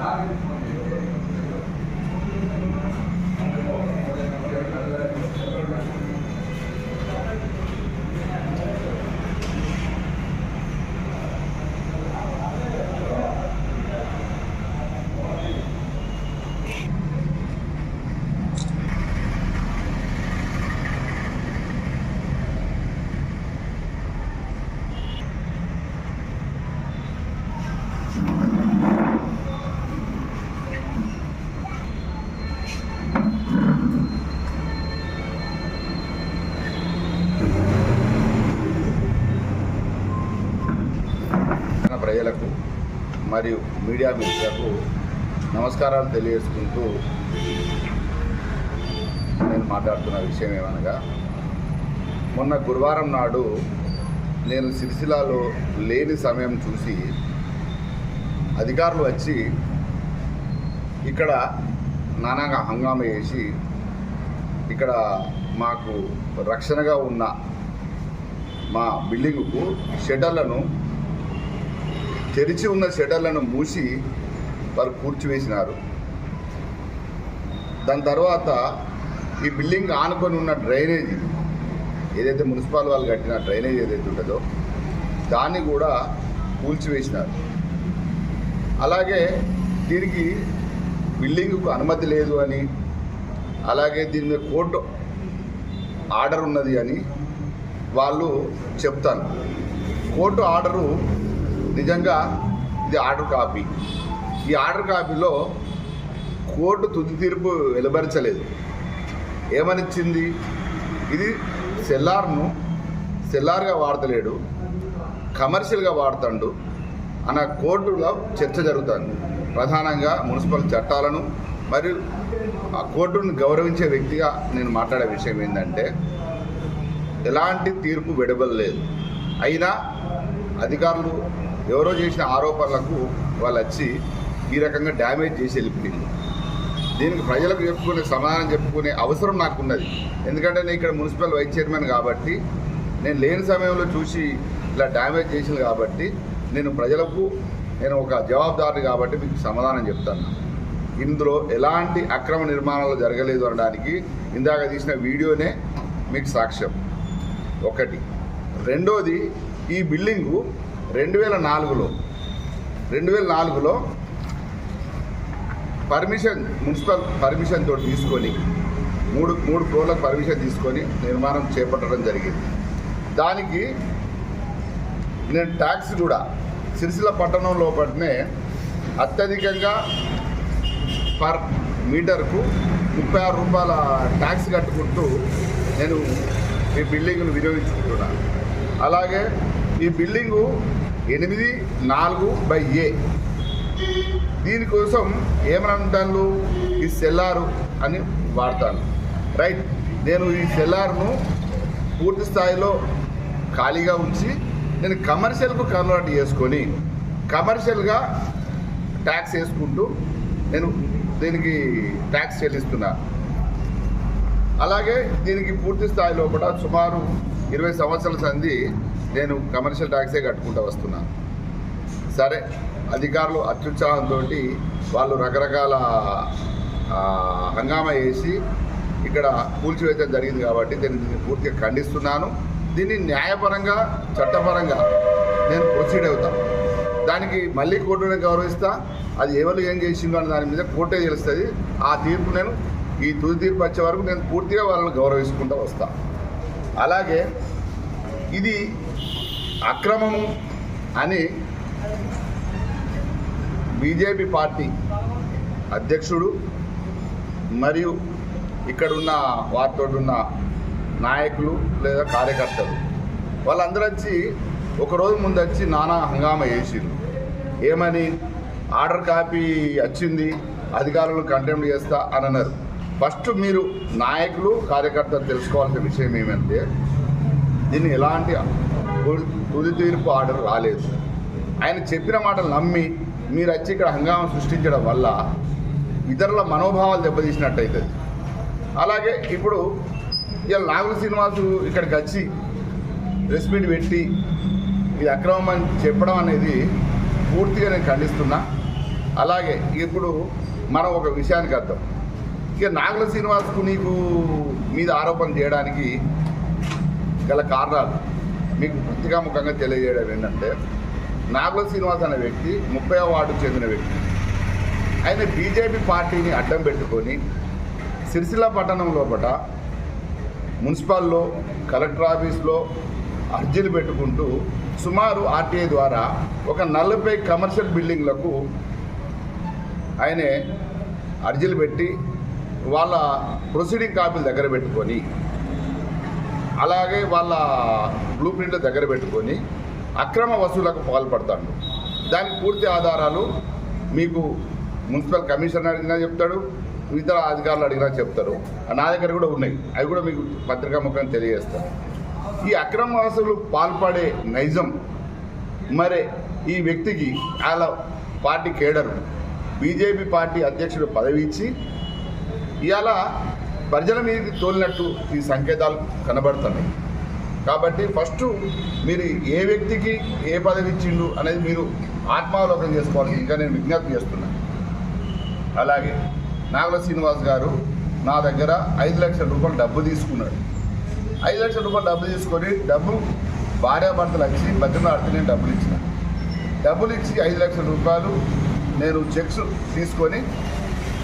నాకు కూడా ప్రజలకు మరియు మీడియా మిత్రులకు నమస్కారాలు తెలియజేసుకుంటూ నేను మాట్లాడుతున్న విషయం ఏమనగా మొన్న గురువారం నాడు నేను సిరిసిల్లాలో లేని సమయం చూసి అధికారులు వచ్చి ఇక్కడ నానాగా హంగామా చేసి ఇక్కడ మాకు రక్షణగా ఉన్న మా బిల్డింగ్కు షెటర్లను తెరిచి ఉన్న షెటర్లను మూసి వారు కూర్చివేసినారు. దాని తర్వాత ఈ బిల్డింగ్ ఆనుకొని ఉన్న డ్రైనేజీ ఏదైతే మున్సిపల్ వాళ్ళు కట్టిన డ్రైనేజ్ ఏదైతే ఉంటుందో దాన్ని కూడా కూల్చివేసినారు. అలాగే దీనికి బిల్డింగ్కు అనుమతి లేదు అని అలాగే దీని మీద కోర్టు ఆర్డర్ ఉన్నది అని వాళ్ళు చెప్తాను కోర్టు ఆర్డరు నిజంగా ఇది ఆర్డర్ కాపీ. ఈ ఆర్డర్ కాపీలో కోర్టు తుది తీర్పు వెలువరించలేదు. ఏమనిచ్చింది? ఇది సెల్లార్ను సెల్లార్గా వాడతలేడు కమర్షియల్గా వాడుతాడు అన్న కోర్టులో చర్చ జరుగుతుంది. ప్రధానంగా మున్సిపల్ చట్టాలను మరియు ఆ కోర్టును గౌరవించే వ్యక్తిగా నేను మాట్లాడే విషయం ఏంటంటే ఎలాంటి తీర్పు విడవలేదు అయినా అధికారులు ఎవరో చేసిన ఆరోపణలకు వాళ్ళు వచ్చి ఈ రకంగా డ్యామేజ్ చేసి వెళ్ళిపోయింది. దీనికి ప్రజలకు చెప్పుకునే సమాధానం చెప్పుకునే అవసరం నాకున్నది. ఎందుకంటే నేను ఇక్కడ మున్సిపల్ వైస్ చైర్మన్ కాబట్టి నేను లేని సమయంలో చూసి ఇలా డ్యామేజ్ చేసింది కాబట్టి నేను ప్రజలకు నేను ఒక జవాబుదారుని కాబట్టి మీకు సమాధానం చెప్తాను. ఇందులో ఎలాంటి అక్రమ నిర్మాణాలు జరగలేదు అనడానికి ఇందాక తీసిన వీడియోనే మీకు సాక్ష్యం. ఒకటి. రెండోది ఈ బిల్డింగు రెండు వేల నాలుగులో రెండు వేల నాలుగులో పర్మిషన్ మున్సిపల్ పర్మిషన్ తోటి తీసుకొని మూడు మూడు ఫ్లోర్లకు పర్మిషన్ తీసుకొని నిర్మాణం చేపట్టడం జరిగింది. దానికి నేను ట్యాక్స్ కూడా సిరిసిల్ల పట్టణం లోపలనే అత్యధికంగా పర్ మీటర్కు ముప్పై ఆరు రూపాయల ట్యాక్స్ కట్టుకుంటూ నేను ఈ బిల్డింగ్ను వినియోగించుకుంటున్నాను. అలాగే ఈ బిల్డింగు ఎనిమిది నాలుగు బై ఏ. దీనికోసం ఏమని అంటాను ఈ సెల్లారు అని వాడతాను. రైట్ నేను ఈ సెల్లార్ను పూర్తి స్థాయిలో ఖాళీగా ఉంచి నేను కమర్షియల్కు కన్వర్ట్ చేసుకొని కమర్షియల్గా ట్యాక్స్ వేసుకుంటూ నేను దీనికి ట్యాక్స్ చెల్లిస్తున్నా. అలాగే దీనికి పూర్తి స్థాయిలో కూడా సుమారు ఇరవై సంవత్సరాల సంది నేను కమర్షియల్ ట్యాక్సే కట్టుకుంటూ వస్తున్నాను. సరే అధికారులు అత్యుత్సాహంతో వాళ్ళు రకరకాల హంగామా వేసి ఇక్కడ కూల్చివేయడం జరిగింది కాబట్టి దీన్ని దీన్ని పూర్తిగా ఖండిస్తున్నాను. దీన్ని న్యాయపరంగా చట్టపరంగా నేను ప్రొసీడ్ అవుతాను దానికి మళ్ళీ కోర్టుని గౌరవిస్తా. అది ఎవరు ఏం చేసిందో అని దాని మీద కోర్టే తెలుస్తుంది. ఆ తీర్పు నేను ఈ తుది తీర్పు వచ్చే వరకు నేను పూర్తిగా వాళ్ళని గౌరవించుకుంటూ వస్తాను అలాగే ఇది అక్రమము అని బీజేపీ పార్టీ అధ్యక్షుడు మరియు ఇక్కడున్న వారితో ఉన్న నాయకులు లేదా కార్యకర్తలు వాళ్ళందరూ వచ్చి ఒకరోజు ముందు వచ్చి నానా హంగామా చేసిండ్రు. ఏమని? ఆర్డర్ కాపీ వచ్చింది అధికారులను కంటెంప్ట్ చేస్తా అని అన్నారు. ఫస్ట్ మీరు నాయకులు కార్యకర్తలు తెలుసుకోవాల్సిన విషయం ఏమంటే దీన్ని ఎలాంటి తుది- తీర్పు ఆర్డర్ రాలేదు. ఆయన చెప్పిన మాటలు నమ్మి మీరు వచ్చి ఇక్కడ హంగామా సృష్టించడం వల్ల ఇతరుల మనోభావాలు దెబ్బతీసినట్టు అవుతుంది అలాగే ఇప్పుడు ఇలా నాగుల శ్రీనివాసు ఇక్కడికి వచ్చి ప్రెస్ మీట్ పెట్టి ఇది అక్రమం అని చెప్పడం అనేది పూర్తిగా నేను ఖండిస్తున్నా. అలాగే ఇప్పుడు మనం ఒక విషయానికి అర్థం. ఇక నాగుల శ్రీనివాస్కు నీకు మీద ఆరోపణ చేయడానికి గల కారణాలు మీకు ముఖంగా తెలియజేయడం ఏంటంటే నాగుల శ్రీనివాస్ అనే వ్యక్తి ముప్పై వార్డు చెందిన వ్యక్తి. ఆయన బీజేపీ పార్టీని అడ్డం పెట్టుకొని సిరిసిల్ల పట్టణం లోపల మున్సిపల్లో కలెక్టర్ ఆఫీస్లో అర్జీలు పెట్టుకుంటూ సుమారు ఆర్టీఐ ద్వారా ఒక నలభై కమర్షియల్ బిల్డింగ్లకు ఆయనే అర్జీలు పెట్టి వాళ్ళ ప్రొసీడింగ్ కాపీలు దగ్గర పెట్టుకొని అలాగే వాళ్ళ బ్లూ ప్రింట్లు దగ్గర పెట్టుకొని అక్రమ వసూలకు పాల్పడతాడు. దానికి పూర్తి ఆధారాలు మీకు మున్సిపల్ కమిషనర్ అడిగినా చెప్తాడు ఇతర అధికారులు అడిగినా చెప్తారు. నా దగ్గర కూడా ఉన్నాయి. అవి కూడా మీకు పత్రికా ముఖం తెలియజేస్తాను. ఈ అక్రమ వసూలు పాల్పడే నైజం మరి ఈ వ్యక్తికి వాళ్ళ పార్టీ కేడరు బీజేపీ పార్టీ అధ్యక్షుడు పదవి ఇచ్చి ఇవాళ ప్రజల మీదకి తోలినట్టు ఈ సంకేతాలు కనబడుతున్నాయి. కాబట్టి ఫస్ట్ మీరు ఏ వ్యక్తికి ఏ పదవి ఇచ్చిండు అనేది మీరు ఆత్మావలోకనం చేసుకోవాలి ఇంకా నేను విజ్ఞప్తి చేస్తున్నాను అలాగే నాగల శ్రీనివాస్ గారు నా దగ్గర ఐదు లక్షల రూపాయలు డబ్బు తీసుకున్నాడు. ఐదు లక్షల రూపాయలు డబ్బు తీసుకొని డబ్బు భార్యాభర్తలు వచ్చి బతిమలాడితే నేను డబ్బులు ఇచ్చిన. డబ్బులు ఇచ్చి ఐదు లక్షల రూపాయలు నేను చెక్స్ తీసుకొని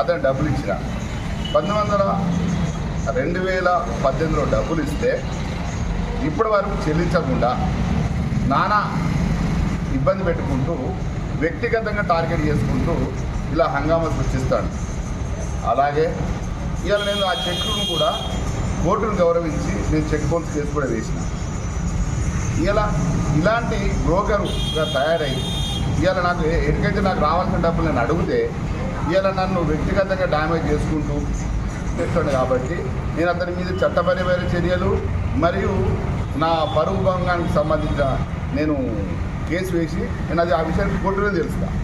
అతను డబ్బులు ఇచ్చిన. పంతొమ్మిది వందల రెండు వేల పద్దెనిమిదిలో డబ్బులు ఇస్తే ఇప్పటి వరకు చెల్లించకుండా నానా ఇబ్బంది పెట్టుకుంటూ వ్యక్తిగతంగా టార్గెట్ చేసుకుంటూ ఇలా హంగామా సృష్టిస్తాడు. అలాగే ఇలా నేను ఆ చెక్కును కూడా కోర్టును గౌరవించి నేను చెక్ బౌన్స్ కేసు కూడా వేసిన. ఇలా ఇలాంటి బ్రోకరుగా తయారై ఇవాళ నాకు ఏ- ఎటుకైతే నాకు రావాల్సిన డబ్బులు నేను అడిగితే ఈయన నన్ను వ్యక్తిగతంగా డ్యామేజ్ చేసుకుంటూ చేస్తాడు కాబట్టి నేను అతని మీద చట్టపరమైన చర్యలు మరియు నా పరువు భంగానికి సంబంధించిన నేను కేసు వేసి నేను అది ఆ విషయానికి కోర్టులో తెలుస్తాను